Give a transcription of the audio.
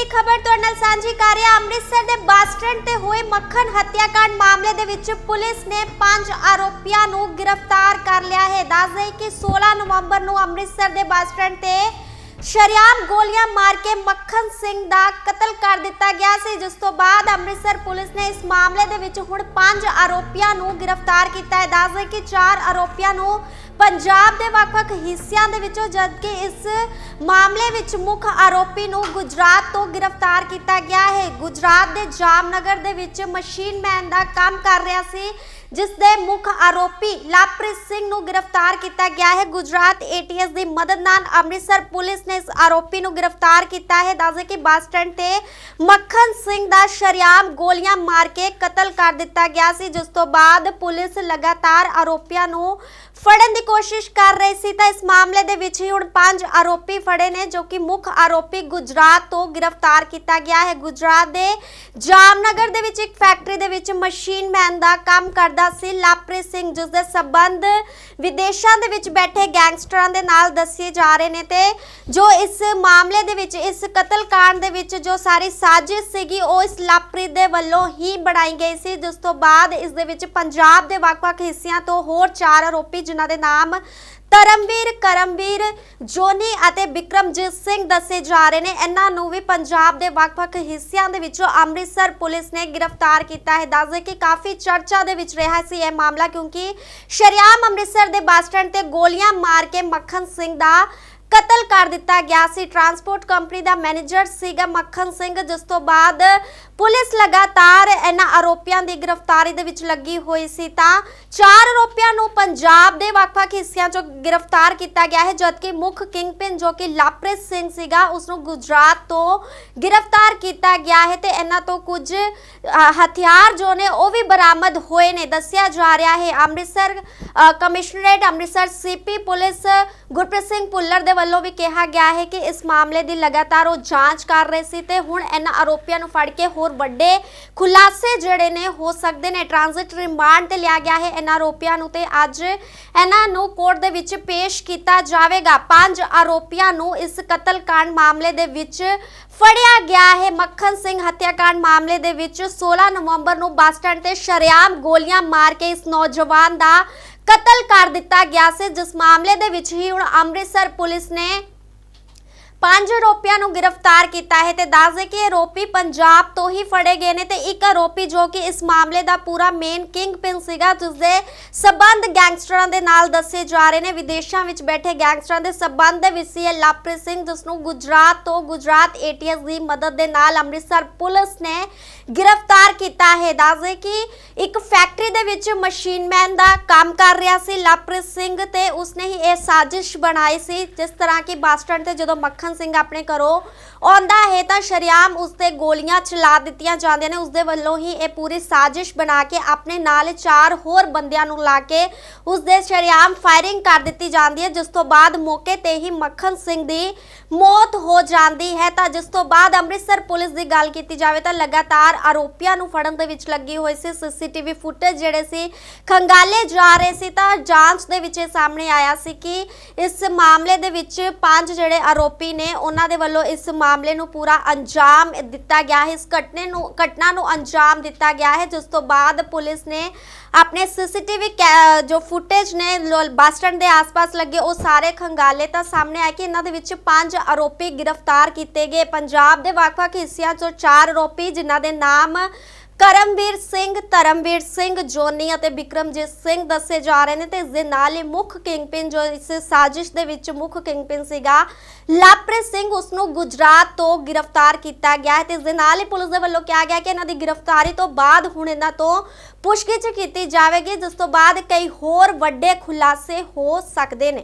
ਵੱਡੀ ਖਬਰ ਤੁਹਾਡੇ ਨਾਲ ਸਾਂਝੀ ਕਰ ਰਿਹਾ। ਅੰਮ੍ਰਿਤਸਰ ਦੇ ਬੱਸ ਸਟੈਂਡ ਤੇ ਹੋਏ ਮੱਖਣ ਹੱਤਿਆਕਾਂਡ ਮਾਮਲੇ ਦੇ ਵਿੱਚ ਪੁਲਿਸ ਨੇ ਪੰਜ ਆਰੋਪੀਆਂ ਨੂੰ ਗ੍ਰਿਫਤਾਰ ਕਰ ਲਿਆ ਹੈ। ਦੱਸ ਦੇਈਏ ਕਿ 16 ਨਵੰਬਰ ਨੂੰ ਅੰਮ੍ਰਿਤਸਰ ਦੇ ਬੱਸ ਸਟੈਂਡ ਤੇ ਸ਼ਰਿਆਮ ਗੋਲੀਆਂ ਮਾਰ ਕੇ ਮੱਖਣ ਸਿੰਘ ਦਾ ਕਤਲ ਕਰ ਦਿੱਤਾ ਗਿਆ ਸੀ। ਜਿਸ ਤੋਂ ਬਾਅਦ ਅੰਮ੍ਰਿਤਸਰ ਪੁਲਿਸ ਨੇ ਇਸ ਮਾਮਲੇ ਦੇ ਵਿੱਚ ਹੁਣ ਪੰਜ ਆਰੋਪੀਆਂ ਨੂੰ ਗ੍ਰਿਫਤਾਰ ਕੀਤਾ ਹੈ। ਦੱਸ ਦੇਈਏ ਕਿ ਚਾਰ ਆਰੋਪੀਆਂ ਨੂੰ ਪੰਜਾਬ ਦੇ ਵੱਖ-ਵੱਖ ਹਿੱਸਿਆਂ ਦੇ ਵਿੱਚੋਂ ਜਦਕਿ ਇਸ ਮਾਮਲੇ ਵਿੱਚ ਮੁੱਖ ਆਰੋਪੀ ਨੂੰ ਗੁਜਰਾਤ ਤੋਂ ਗ੍ਰਿਫਤਾਰ ਕੀਤਾ ਗਿਆ ਹੈ, ਗੁਜਰਾਤ ਦੇ ਜਾਮਨਗਰ ਦੇ ਵਿੱਚ ਮਸ਼ੀਨ ਮੈਨ ਦਾ ਕੰਮ ਕਰ ਰਿਹਾ ਸੀ। ਜਿਸ ਦੇ ਮੁੱਖ ਆਰੋਪੀ ਲਵਪ੍ਰੀਤ ਸਿੰਘ ਨੂੰ ਗ੍ਰਿਫਤਾਰ ਕੀਤਾ ਗਿਆ ਹੈ। ਗੁਜਰਾਤ ਏਟੀਐਸ ਦੀ ਮਦਦ ਨਾਲ ਅੰਮ੍ਰਿਤਸਰ ਪੁਲਿਸ ਨੇ ਇਸ ਆਰੋਪੀ ਨੂੰ ਗ੍ਰਿਫਤਾਰ ਕੀਤਾ ਹੈ। ਦੱਸਦੇ ਕਿ ਬੱਸ ਸਟੈਂਡ ਤੇ ਮੱਖਣ ਸਿੰਘ ਦਾ ਸ਼ਰਿਆਮ ਗੋਲੀਆਂ ਮਾਰ ਕੇ ਕਤਲ ਕਰ ਦਿੱਤਾ ਗਿਆ ਸੀ। ਜਿਸ ਤੋਂ ਬਾਅਦ ਪੁਲਿਸ ਲਗਾਤਾਰ ਆਰੋਪੀਆਂ ਨੂੰ ਫੜਨ ਦੀ ਕੋਸ਼ਿਸ਼ ਕਰ ਰਹੀ ਸੀ। ਤਾਂ ਇਸ ਮਾਮਲੇ ਦੇ ਵਿੱਚ ਹੀ ਹੁਣ ਪੰਜ ਆਰੋਪੀ ਫੜੇ ਨੇ, ਜੋ ਕਿ ਮੁੱਖ ਆਰੋਪੀ ਗੁਜਰਾਤ ਤੋਂ ਗ੍ਰਿਫਤਾਰ ਕੀਤਾ ਗਿਆ ਹੈ। ਗੁਜਰਾਤ ਦੇ ਜਾਮਨਗਰ ਦੇ ਵਿੱਚ ਇੱਕ ਫੈਕਟਰੀ ਦੇ ਵਿੱਚ ਮਸ਼ੀਨ ਮੈਨ ਦਾ ਕੰਮ ਕਰਦਾ ਸੀ। ਲਵਪ੍ਰੀਤ ਸਿੰਘ ਜਿਸ ਦੇ ਸਬੰਧ ਵਿਦੇਸ਼ਾਂ ਦੇ ਵਿੱਚ ਬੈਠੇ ਗੈਂਗਸਟਰਾਂ ਦੇ ਨਾਲ ਦੱਸੇ ਜਾ ਰਹੇ ਨੇ ਤੇ ਜੋ ਇਸ ਮਾਮਲੇ ਦੇ ਵਿੱਚ, ਇਸ ਕਤਲकांड ਦੇ ਵਿੱਚ ਜੋ ਸਾਰੀ ਸਾਜ਼ਿਸ਼ ਸੀਗੀ, ਉਹ ਇਸ ਲਵਪ੍ਰੀਤ ਦੇ ਵੱਲੋਂ ਹੀ ਬਣਾਈ ਗਈ ਸੀ। ਜਿਸ ਤੋਂ ਬਾਅਦ ਇਸ ਦੇ ਵਿੱਚ ਪੰਜਾਬ ਦੇ ਵੱਖ-ਵੱਖ ਹਿੱਸਿਆਂ ਤੋਂ ਹੋਰ ਚਾਰ ਆਰੋਪੀ, ਜਿਨ੍ਹਾਂ ਦੇ ਨਾਮ ਧਰਮਵੀਰ ਕਰਮਵੀਰ, ਜੋਨੀ ਅਤੇ ਵਿਕਰਮਜੀਤ ਸਿੰਘ ਦੱਸੇ ਜਾ ਰਹੇ ਨੇ। ਇਹਨਾਂ ਨੂੰ ਵੀ ਪੰਜਾਬ ਦੇ ਵੱਖ-ਵੱਖ ਹਿੱਸਿਆਂ ਦੇ ਵਿੱਚੋਂ ਅੰਮ੍ਰਿਤਸਰ ਪੁਲਿਸ ਨੇ ਗ੍ਰਿਫਤਾਰ ਕੀਤਾ ਹੈ। ਦੱਸਦੇ ਕਿ ਕਾਫੀ ਚਰਚਾ ਦੇ ਵਿੱਚ ਰਿਹਾ ਸੀ ਇਹ ਮਾਮਲਾ, ਕਿਉਂਕਿ ਸ਼ਰਿਆਮ ਅੰਮ੍ਰਿਤਸਰ ਦੇ ਬੱਸ ਸਟੈਂਡ ਤੇ ਗੋਲੀਆਂ ਮਾਰ ਕੇ ਮੱਖਣ ਸਿੰਘ ਦਾ ਕਤਲ ਕਰ ਦਿੱਤਾ ਗਿਆ ਸੀ। ਟਰਾਂਸਪੋਰਟ ਕੰਪਨੀ ਦਾ ਮੈਨੇਜਰ ਸੀਗਾ ਮੱਖਣ ਸਿੰਘ, ਜਿਸ ਤੋਂ ਬਾਅਦ ਪੁਲਿਸ ਲਗਾਤਾਰ ਇਹਨਾਂ ਆਰੋਪੀਆਂ ਦੀ ਗ੍ਰਿਫਤਾਰੀ ਦੇ ਵਿੱਚ ਲੱਗੀ ਹੋਈ ਸੀ ਤਾਂ ਚਾਰ ਆਰੋਪੀਆਂ ਨੂੰ ਪੰਜਾਬ ਦੇ ਵੱਖ-ਵੱਖ ਹਿੱਸਿਆਂ 'ਚੋਂ ਗ੍ਰਿਫਤਾਰ ਕੀਤਾ ਗਿਆ ਹੈ, ਜਦਕਿ ਮੁੱਖ ਕਿੰਗਪਿਨ ਜੋ ਕਿ ਲਾਪ੍ਰਿਤ ਸਿੰਘ ਸੀਗਾ ਉਸ ਨੂੰ ਗੁਜਰਾਤ ਤੋਂ ਗ੍ਰਿਫਤਾਰ ਕੀਤਾ ਗਿਆ ਹੈ ਤੇ ਇਹਨਾਂ ਤੋਂ ਕੁਝ ਹਥਿਆਰ ਜੋ ਨੇ ਉਹ ਵੀ ਬਰਾਮਦ ਹੋਏ ਨੇ। ਦੱਸਿਆ ਜਾ ਰਿਹਾ ਹੈ, Amritsar commissionerate Amritsar CP police Gurpreet Singh Bhullar ਦੇ ਵੱਲੋਂ ਵੀ ਕਿਹਾ ਗਿਆ ਹੈ ਕਿ ਇਸ ਮਾਮਲੇ ਦੀ ਲਗਾਤਾਰ ਉਹ ਜਾਂਚ ਕਰ ਰਹੇ ਸੀ ਤੇ ਹੁਣ ਇਹਨਾਂ ਆਰੋਪੀਆਂ ਨੂੰ ਫੜ ਕੇ ਹੋਰ ਵੱਡੇ ਖੁਲਾ ਖੁਲਾਸੇ ਜਿਹੜੇ ਨੇ, ਹੋ ਸਕਦੇ ਨੇ ਟ੍ਰਾਂਜ਼ਿਟ ਰਿਮਾਂਡ ਤੇ ਲਿਆ ਗਿਆ ਹੈ ਇਹਨਾਂ ਆਰੋਪੀਆਂ ਨੂੰ ਤੇ ਅੱਜ ਇਹਨਾਂ ਨੂੰ ਕੋਰਟ ਦੇ ਵਿੱਚ ਪੇਸ਼ ਕੀਤਾ ਜਾਵੇਗਾ। ਪੰਜ ਆਰੋਪੀਆਂ ਨੂੰ ਇਸ ਕਤਲकांड ਮਾਮਲੇ ਦੇ ਵਿੱਚ ਫੜਿਆ ਗਿਆ ਹੈ। ਮੱਖਣ ਸਿੰਘ ਹੱਤਿਆਕਾਂਡ ਮਾਮਲੇ ਦੇ ਵਿੱਚ 16 ਨਵੰਬਰ ਨੂੰ ਬੱਸ ਸਟੈਂਡ ਤੇ ਸ਼ਰੇਆਮ ਗੋਲੀਆਂ ਮਾਰ ਕੇ ਇਸ ਨੌਜਵਾਨ ਦਾ ਕਤਲ ਕਰ ਦਿੱਤਾ ਗਿਆ ਸੀ। ਜਿਸ ਮਾਮਲੇ ਦੇ ਵਿੱਚ ਹੀ ਹੁਣ ਅੰਮ੍ਰਿਤਸਰ ਪੁਲਿਸ ਨੇ ਪੰਜ ਆਰੋਪੀਆਂ ਨੂੰ ਗ੍ਰਿਫਤਾਰ ਕੀਤਾ ਹੈ ਤੇ ਦੱਸਦੇ ਕਿ ਆਰੋਪੀ ਪੰਜਾਬ ਤੋਂ ਹੀ ਫੜੇ ਗਏ ਨੇ ਤੇ ਇੱਕ ਆਰੋਪੀ ਜੋ ਕਿ ਇਸ ਮਾਮਲੇ ਦਾ ਪੂਰਾ ਮੇਨ ਕਿੰਗ ਪਿਨ ਸੀਗਾ, ਜਿਸ ਦੇ ਸਬੰਧ ਗੈਂਗਸਟਰਾਂ ਦੇ ਨਾਲ ਦੱਸੇ ਜਾ ਰਹੇ ਨੇ। ਵਿਦੇਸ਼ਾਂ ਵਿੱਚ ਬੈਠੇ ਗੈਂਗਸਟਰਾਂ ਦੇ ਸਬੰਧ ਦੇ ਵਿੱਚ ਸੀ ਲਵਪ੍ਰੀਤ ਸਿੰਘ, ਜਿਸ ਨੂੰ ਗੁਜਰਾਤ ਤੋਂ ਗੁਜਰਾਤ ਏਟੀਐਸ ਦੀ ਮਦਦ ਦੇ ਨਾਲ ਅੰਮ੍ਰਿਤਸਰ ਪੁਲਿਸ ਨੇ ਗ੍ਰਿਫਤਾਰ ਕੀਤਾ ਹੈ। ਦੱਸ ਦੇ ਕਿ ਇੱਕ ਫੈਕਟਰੀ ਦੇ ਵਿੱਚ ਮਸ਼ੀਨਮੈਨ ਦਾ ਕੰਮ ਕਰ ਰਿਹਾ ਸੀ ਲਵਪ੍ਰੀਤ ਸਿੰਘ ਤੇ ਉਸਨੇ ਹੀ ਇਹ ਸਾਜ਼ਿਸ਼ ਬਣਾਈ ਸੀ, ਜਿਸ ਤਰ੍ਹਾਂ ਕਿ ਬੱਸ ਸਟੈਂਡ ਤੇ ਜਦੋਂ ਮੱਖਣ ਸਿੰਘ ਆਪਣੇ ਘਰੋਂ ਆਉਂਦਾ ਹੈ ਤਾਂ ਸ਼ਰਿਆਮ ਉਸ ਤੇ ਗੋਲੀਆਂ ਚਲਾ ਦਿੱਤੀਆਂ ਜਾਂਦੀਆਂ ਨੇ। ਉਸ ਦੇ ਵੱਲੋਂ ਹੀ ਇਹ ਪੂਰੀ ਸਾਜ਼ਿਸ਼ ਬਣਾ ਕੇ ਆਪਣੇ ਨਾਲ ਚਾਰ ਹੋਰ ਬੰਦਿਆਂ ਨੂੰ ਲਾ ਕੇ ਉਸ ਦੇ ਸ਼ਰਿਆਮ ਫਾਇਰਿੰਗ ਕਰ ਦਿੱਤੀ ਜਾਂਦੀ ਹੈ, ਜਿਸ ਤੋਂ ਬਾਅਦ ਮੌਕੇ ਤੇ ਹੀ ਮੱਖਣ ਸਿੰਘ ਦੀ ਮੌਤ ਹੋ ਜਾਂਦੀ ਹੈ। ਤਾਂ ਜਿਸ ਤੋਂ ਬਾਅਦ ਅੰਮ੍ਰਿਤਸਰ ਪੁਲਿਸ ਦੀ ਗੱਲ ਕੀਤੀ ਜਾਵੇ ਤਾਂ ਲਗਾਤਾਰ ਆਰੋਪੀਆਂ ਨੂੰ ਫੜਨ ਦੇ ਵਿੱਚ ਲੱਗੀ ਹੋਈ ਸੀ। ਸੀਸੀਟੀਵੀ ਫੁਟੇਜ ਜਿਹੜੇ ਸੀ, ਖੰਗਾਲੇ ਜਾ ਰਹੇ ਸੀ। ਤਾਂ ਜਾਂਚ ਦੇ ਵਿੱਚ ਇਹ ਸਾਹਮਣੇ ਆਇਆ ਸੀ ਕਿ ਇਸ ਮਾਮਲੇ ਦੇ ਵਿੱਚ ਪੰਜ ਜਿਹੜੇ ਆਰੋਪੀ ਨੇ ਉਹਨਾਂ ਦੇ ਵੱਲੋਂ ਇਸ ਮਾਮਲੇ ਨੂੰ ਪੂਰਾ ਅੰਜਾਮ ਦਿੱਤਾ ਗਿਆ ਹੈ। ਇਸ ਘਟਨੇ ਨੂੰ, ਘਟਨਾ ਨੂੰ ਅੰਜਾਮ ਦਿੱਤਾ ਗਿਆ ਹੈ, ਜਿਸ ਤੋਂ ਬਾਅਦ ਪੁਲਿਸ ਨੇ ਆਪਣੇ ਸੀਸੀਟੀਵੀ ਜੋ ਫੁਟੇਜ ਨੇ ਬੱਸ ਸਟੈਂਡ ਦੇ ਆਸ-ਪਾਸ ਲੱਗੇ ਉਹ ਸਾਰੇ ਖੰਗਾਲੇ ਤਾਂ ਸਾਹਮਣੇ ਆਏ ਕਿ ਇਹਨਾਂ ਦੇ ਵਿੱਚ ਪੰਜ ਆਰੋਪੀ ਗ੍ਰਿਫਤਾਰ ਕੀਤੇ ਗਏ। ਪੰਜਾਬ ਦੇ ਵੱਖ-ਵੱਖ ਹਿੱਸਿਆਂ ਚੋਂ ਚਾਰ ਆਰੋਪੀ ਜਿਨ੍ਹਾਂ ਦੇ ਨਾਮ ਕਰਮਵੀਰ ਸਿੰਘ, ਧਰਮਵੀਰ ਸਿੰਘ, ਜੋਨੀ ਅਤੇ ਬਿਕਰਮਜੀਤ ਸਿੰਘ ਦੱਸੇ ਜਾ ਰਹੇ ਨੇ ਤੇ ਇਸ ਦੇ ਨਾਲ ਹੀ ਮੁੱਖ ਕਿੰਗਪਿਨ ਜੋ ਇਸ ਸਾਜ਼ਿਸ਼ ਦੇ ਵਿੱਚ ਮੁੱਖ ਕਿੰਗਪਿਨ ਸੀਗਾ ਲਵਪ੍ਰੀਤ ਸਿੰਘ ਉਸ ਨੂੰ ਗੁਜਰਾਤ ਤੋਂ ਗ੍ਰਿਫਤਾਰ ਕੀਤਾ ਗਿਆ ਹੈ ਤੇ ਇਸ ਦੇ ਨਾਲ ਹੀ ਪੁਲਿਸ ਦੇ ਵੱਲੋਂ ਕਿਹਾ ਗਿਆ ਕਿ ਇਹਨਾਂ ਦੀ ਗ੍ਰਿਫਤਾਰੀ ਤੋਂ ਬਾਅਦ ਹੁਣ ਇਹਨਾਂ ਤੋਂ ਪੁੱਛਗਿੱਛ ਕੀਤੀ ਜਾਵੇਗੀ, ਜਿਸ ਤੋਂ ਬਾਅਦ ਕਈ ਹੋਰ ਵੱਡੇ ਖੁਲਾਸੇ ਹੋ ਸਕਦੇ ਨੇ।